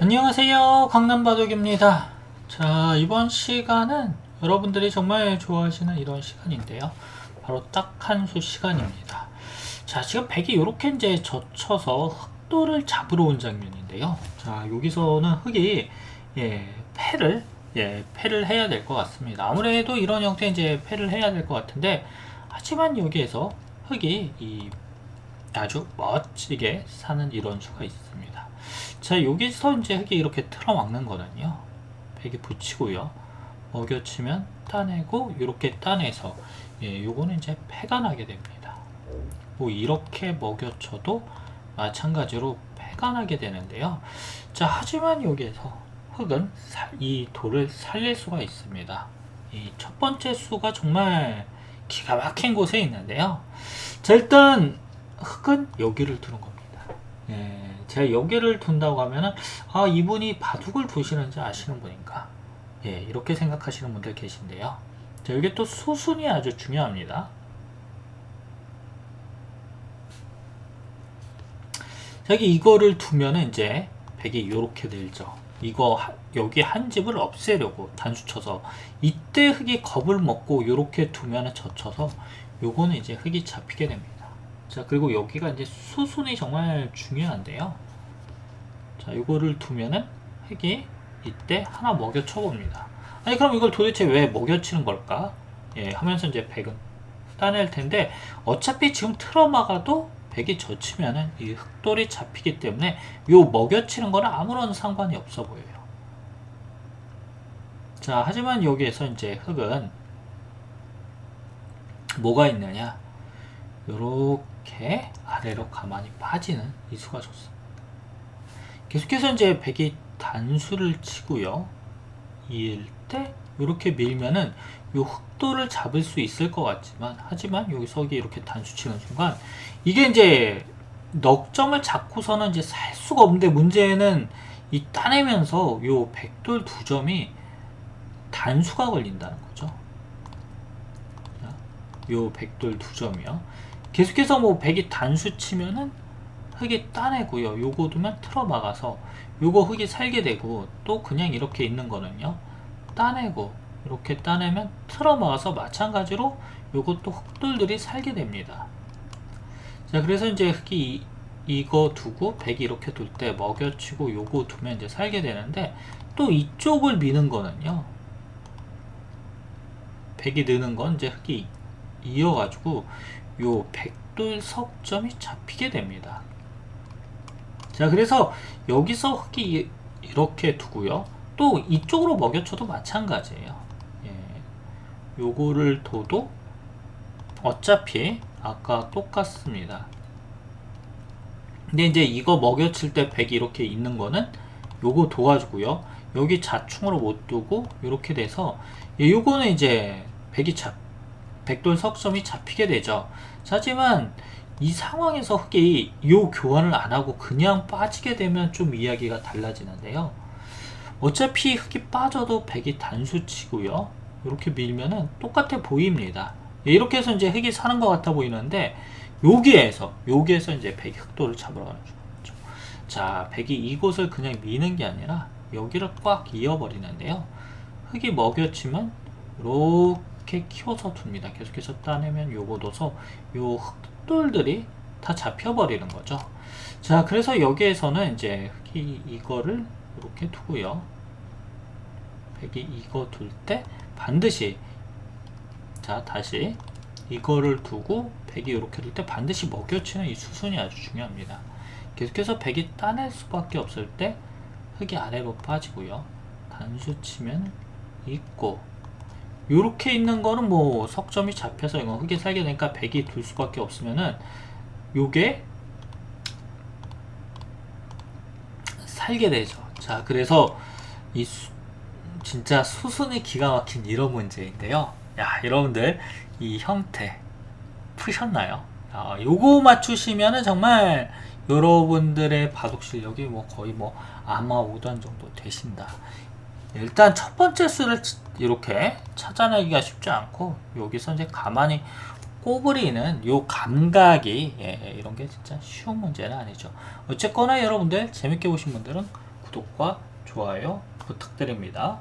안녕하세요. 강남바둑입니다. 자 이번 시간은 여러분들이 정말 좋아하시는 이런 시간인데요. 바로 딱 한 수 시간입니다. 자 지금 백이 이렇게 이제 젖혀서 흑도를 잡으러 온 장면인데요. 자 여기서는 흑이 예 패를 예 패를 해야 될 것 같습니다. 아무래도 이런 형태 이제 패를 해야 될 것 같은데 하지만 여기에서 흑이 이 아주 멋지게 사는 이런 수가 있습니다. 자, 여기서 이제 흙이 이렇게 틀어막는 거는요. 백이 붙이고요. 먹여치면 따내고, 이렇게 따내서, 예, 요거는 이제 패가 나게 됩니다. 뭐, 이렇게 먹여쳐도 마찬가지로 패가 나게 되는데요. 자, 하지만 여기에서 흙은 살- 이 돌을 살릴 수가 있습니다. 이 첫 번째 수가 정말 기가 막힌 곳에 있는데요. 자, 일단, 흙은 여기를 두는 겁니다. 예, 제가 여기를 둔다고 하면은 아 이분이 바둑을 두시는지 아시는 분인가? 예, 이렇게 생각하시는 분들 계신데요. 자, 여기 또 수순이 아주 중요합니다. 자, 여기 이거를 두면은 이제 백이 이렇게 늘죠. 이거 하- 여기 한 집을 없애려고 단수 쳐서 이때 흙이 겁을 먹고 이렇게 두면은 젖혀서 요거는 이제 흙이 잡히게 됩니다. 자, 그리고 여기가 이제 수순이 정말 중요한데요. 자, 이거를 두면은 흙이 이때 하나 먹여 쳐 봅니다. 아니, 그럼 이걸 도대체 왜 먹여 치는 걸까? 예, 하면서 이제 백은 따낼 텐데, 어차피 지금 틀어막아도 백이 젖히면은 이 흑돌이 잡히기 때문에 요 먹여 치는 거는 아무런 상관이 없어 보여요. 자, 하지만 여기에서 이제 흑은 뭐가 있느냐? 요렇게 아래로 가만히 빠지는 이 수가 좋습니다. 계속해서 이제 백이 단수를 치고요. 이을 때 이렇게 밀면은 요 흑도를 잡을 수 있을 것 같지만 하지만 여기서 이렇게 단수 치는 순간 이게 이제 넉 점을 잡고서는 이제 살 수가 없는데 문제는 이 따내면서 요 백돌 두 점이 단수가 걸린다는 거죠. 자, 요 백돌 두 점이요. 계속해서 뭐 백이 단수 치면은 흙이 따내고요. 요거 두면 틀어 막아서 요거 흙이 살게 되고 또 그냥 이렇게 있는 거는요. 따내고 이렇게 따내면 틀어 막아서 마찬가지로 요것도 흙돌들이 살게 됩니다. 자, 그래서 이제 흙이 이- 이거 두고 백이 이렇게 둘 때 먹여치고 요거 두면 이제 살게 되는데 또 이쪽을 미는 거는요. 백이 느는 건 이제 흙이 이어가지고 요 백돌 석점이 잡히게 됩니다. 자, 그래서 여기서 흙이 이렇게 두고요. 또 이쪽으로 먹여쳐도 마찬가지예요. 예. 요거를 둬도 어차피 아까 똑같습니다. 근데 이제 이거 먹여칠 때 백이 이렇게 있는 거는 요거 둬가지고요. 여기 자충으로 못 두고 이렇게 돼서 예, 요거는 이제 백이 잡 백돌 석점이 잡히게 되죠. 자, 하지만 이 상황에서 흑이 요 교환을 안 하고 그냥 빠지게 되면 좀 이야기가 달라지는데요. 어차피 흑이 빠져도 백이 단수치고요. 이렇게 밀면은 똑같아 보입니다. 예, 이렇게 해서 이제 흑이 사는 것 같아 보이는데 여기에서 여기에서 이제 백이 흑도를 잡으러 가는 거죠. 자, 백이 이곳을 그냥 미는 게 아니라 여기를 꽉 이어버리는데요. 흑이 먹여치면 이렇게 키워서 둡니다. 계속해서 따내면 요거 둬서 요 흑돌들이 다 잡혀버리는 거죠. 자, 그래서 여기에서는 이제 흑이 이거를 이렇게 두고요. 백이 이거 둘 때 반드시 자 다시 이거를 두고 백이 이렇게 둘 때 반드시 먹여치는 이 수순이 아주 중요합니다. 계속해서 백이 따낼 수밖에 없을 때 흑이 아래로 빠지고요. 단수 치면 있고 요렇게 있는 거는 뭐 석점이 잡혀서 이거 흑이 살게 되니까 백이 둘 수밖에 없으면은 요게 살게 되죠. 자, 그래서 이 수- 진짜 수순이 기가 막힌 이런 문제인데요. 야, 여러분들 이 형태 푸셨나요? 아, 요거 맞추시면은 정말 여러분들의 바둑 실력이 뭐 거의 뭐 아마 5단 정도 되신다. 일단 첫 번째 수를 치- 이렇게 찾아내기가 쉽지 않고 여기서 이제 가만히 꼬부리는 요 감각이 예, 이런 게 진짜 쉬운 문제는 아니죠. 어쨌거나 여러분들 재밌게 보신 분들은 구독과 좋아요 부탁드립니다.